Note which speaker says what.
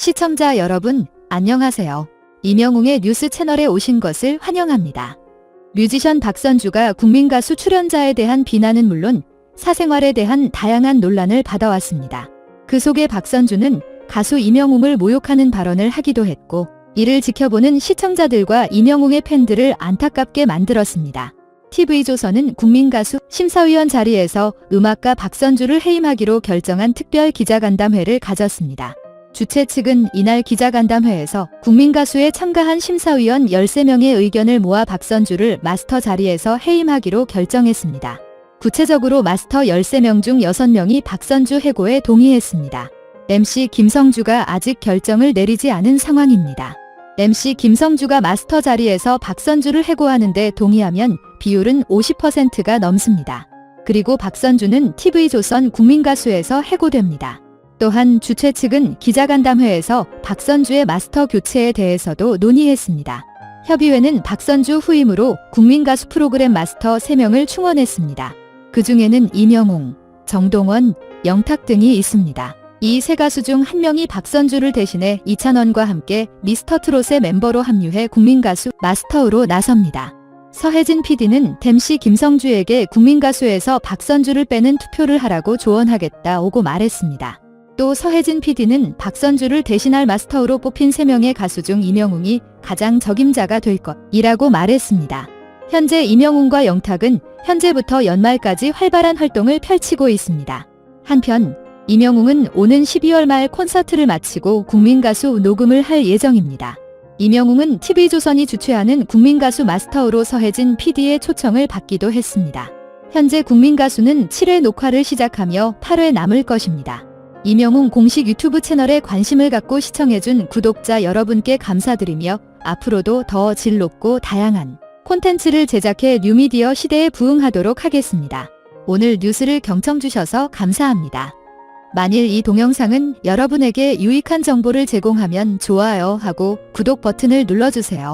Speaker 1: 시청자 여러분, 안녕하세요. 이명웅의 뉴스 채널에 오신 것을 환영합니다. 뮤지션 박선주가 국민가수 출연자에 대한 비난은 물론 사생활에 대한 다양한 논란을 받아왔습니다. 그 속에 박선주는 가수 이명웅을 모욕하는 발언을 하기도 했고, 이를 지켜보는 시청자들과 이명웅의 팬들을 안타깝게 만들었습니다. TV조선은 국민가수 심사위원 자리에서 음악가 박선주를 해임하기로 결정한 특별 기자간담회를 가졌습니다. 주최 측은 이날 기자간담회에서 국민가수에 참가한 심사위원 13명의 의견을 모아 박선주를 마스터 자리에서 해임하기로 결정했습니다. 구체적으로 마스터 13명 중 6명이 박선주 해고에 동의했습니다. MC 김성주가 아직 결정을 내리지 않은 상황입니다. MC 김성주가 마스터 자리에서 박선주를 해고하는데 동의하면 비율은 50%가 넘습니다. 그리고 박선주는 TV조선 국민가수에서 해고됩니다. 또한 주최 측은 기자간담회에서 박선주의 마스터 교체에 대해서도 논의했습니다. 협의회는 박선주 후임으로 국민가수 프로그램 마스터 3명을 충원했습니다. 그 중에는 이명웅, 정동원, 영탁 등이 있습니다. 이 세 가수 중 한 명이 박선주를 대신해 이찬원과 함께 미스터 트롯의 멤버로 합류해 국민가수 마스터로 나섭니다. 서혜진 PD는 댐시 김성주에게 국민가수에서 박선주를 빼는 투표를 하라고 조언하겠다 오고 말했습니다. 또 서혜진 PD는 박선주를 대신할 마스터로 뽑힌 3명의 가수 중 이명웅이 가장 적임자가 될 것이라고 말했습니다. 현재 이명웅과 영탁은 현재부터 연말까지 활발한 활동을 펼치고 있습니다. 한편 이명웅은 오는 12월 말 콘서트를 마치고 국민가수 녹음을 할 예정입니다. 이명웅은 TV조선이 주최하는 국민가수 마스터로 서혜진 PD의 초청을 받기도 했습니다. 현재 국민가수는 7회 녹화를 시작하며 8회 남을 것입니다. 이명웅 공식 유튜브 채널에 관심을 갖고 시청해준 구독자 여러분께 감사드리며 앞으로도 더 질 높고 다양한 콘텐츠를 제작해 뉴미디어 시대에 부응하도록 하겠습니다. 오늘 뉴스를 경청주셔서 감사합니다. 만일 이 동영상은 여러분에게 유익한 정보를 제공하면 좋아요 하고 구독 버튼을 눌러주세요.